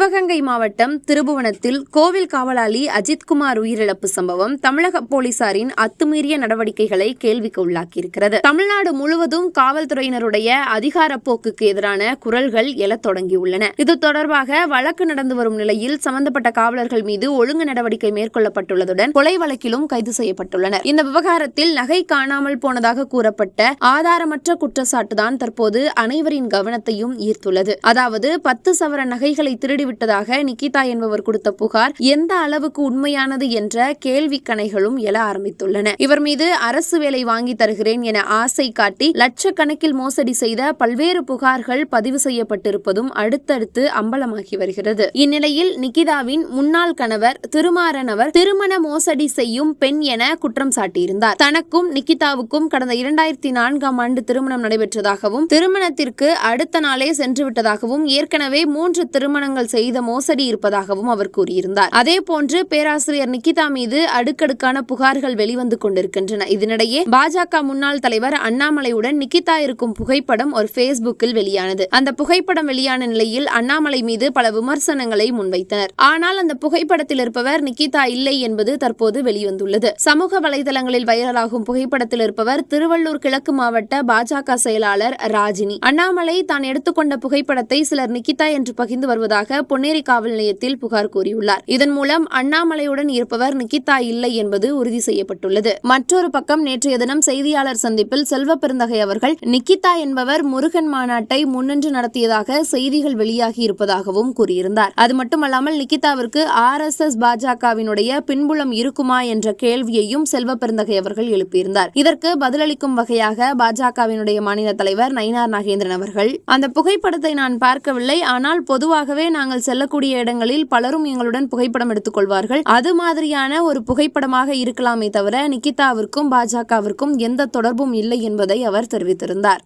சிவகங்கை மாவட்டம் திருபுவனத்தில் கோவில் காவலாளி அஜித்குமார் உயிரிழப்பு சம்பவம் தமிழக போலீசாரின் அத்துமீறிய நடவடிக்கைகளை கேள்விக்கு உள்ளாக்கியிருக்கிறது. தமிழ்நாடு முழுவதும் காவல்துறையினருடைய அதிகார போக்குக்கு எதிரான குரல்கள் எழத் தொடங்கியுள்ளன. இது தொடர்பாக வழக்கு நடந்து வரும் நிலையில் சம்பந்தப்பட்ட காவலர்கள் மீது ஒழுங்கு நடவடிக்கை மேற்கொள்ளப்பட்டுள்ளதுடன் கொலை வழக்கிலும் கைது செய்யப்பட்டுள்ளனர். இந்த விவகாரத்தில் நகை காணாமல் போனதாக கூறப்பட்ட ஆதாரமற்ற குற்றச்சாட்டுதான் தற்போது அனைவரின் கவனத்தையும் ஈர்த்துள்ளது. அதாவது பத்து சவர நகைகளை திருடி விட்டதாக நிக்கிதா என்பவர் கொடுத்த புகார் எந்த அளவுக்கு உண்மையானது என்ற கேள்வி கணைகளும் எழ ஆரம்பித்துள்ளன. இவர் மீது அரசு வேலை வாங்கி தருகிறேன் என ஆசை காட்டி லட்சக்கணக்கில் மோசடி செய்த பல்வேறு புகார்கள் பதிவு செய்யப்பட்டிருப்பதும் அடுத்தடுத்து அம்பலமாகி வருகிறது. இந்நிலையில் நிகிதாவின் முன்னாள் கணவர் திருமாறன் அவர் திருமண மோசடி செய்யும் பெண் என குற்றம் சாட்டியிருந்தார். தனக்கும் நிகிதாவுக்கும் கடந்த இரண்டாயிரத்தி நான்காம் ஆண்டு திருமணம் நடைபெற்றதாகவும் திருமணத்திற்கு அடுத்த நாளே சென்று விட்டதாகவும் ஏற்கனவே மூன்று திருமணங்கள் செய்த மோசடி இருப்பதாகவும் அவர் கூறியிருந்தார். அதே போன்று பேராசிரியர் நிகிதா மீது அடுக்கடுக்கான புகார்கள் வெளிவந்து கொண்டிருக்கின்றன. இதனிடையே பாஜக முன்னாள் தலைவர் அண்ணாமலையுடன் நிகிதா இருக்கும் புகைப்படம் ஒரு பேஸ்புக்கில் வெளியானது. அந்த புகைப்படம் வெளியான நிலையில் அண்ணாமலை மீது பல விமர்சனங்களை முன்வைத்தனர். ஆனால் அந்த புகைப்படத்தில் இருப்பவர் நிகிதா இல்லை என்பது தற்போது வெளிவந்துள்ளது. சமூக வலைதளங்களில் வைரலாகும் புகைப்படத்தில் இருப்பவர் திருவள்ளூர் கிழக்கு மாவட்ட பாஜக செயலாளர் ராஜினி. அண்ணாமலை தான் எடுத்துக்கொண்ட புகைப்படத்தை சிலர் நிகிதா என்று பகிர்ந்து வருவதாக பொன்னேரி காவல் நிலையத்தில் புகார் கூறியுள்ளார். இதன் மூலம் அண்ணாமலையுடன் இருப்பவர் நிகிதா இல்லை என்பது உறுதி செய்யப்பட்டுள்ளது. மற்றொரு பக்கம் நேற்றைய தினம் செய்தியாளர் சந்திப்பில் செல்வ பெருந்தகை அவர்கள் நிகிதா என்பவர் முருகன் மாநாட்டை முன்னின்று நடத்தியதாக செய்திகள் வெளியாகி இருப்பதாகவும் கூறியிருந்தார். அது மட்டுமல்லாமல் நிகிதாவிற்கு ஆர் எஸ் எஸ் பாஜகவினுடைய பின்புலம் இருக்குமா என்ற கேள்வியையும் செல்வ பெருந்தகை அவர்கள் எழுப்பியிருந்தார். இதற்கு பதிலளிக்கும் வகையாக பாஜகவினுடைய மாநில தலைவர் நயினார் நாகேந்திரன் அவர்கள் அந்த புகைப்படத்தை நான் பார்க்கவில்லை. ஆனால் பொதுவாகவே நாங்கள் செல்லக்கூடிய இடங்களில் பலரும் எங்களுடன் புகைப்படம் எடுத்துக்கொள்வார்கள். அது மாதிரியான ஒரு புகைப்படமாக இருக்கலாமே தவிர நிகிதாவிற்கும் பாஜகவிற்கும் எந்த தொடர்பும் இல்லை என்பதை அவர் தெரிவித்திருந்தார்.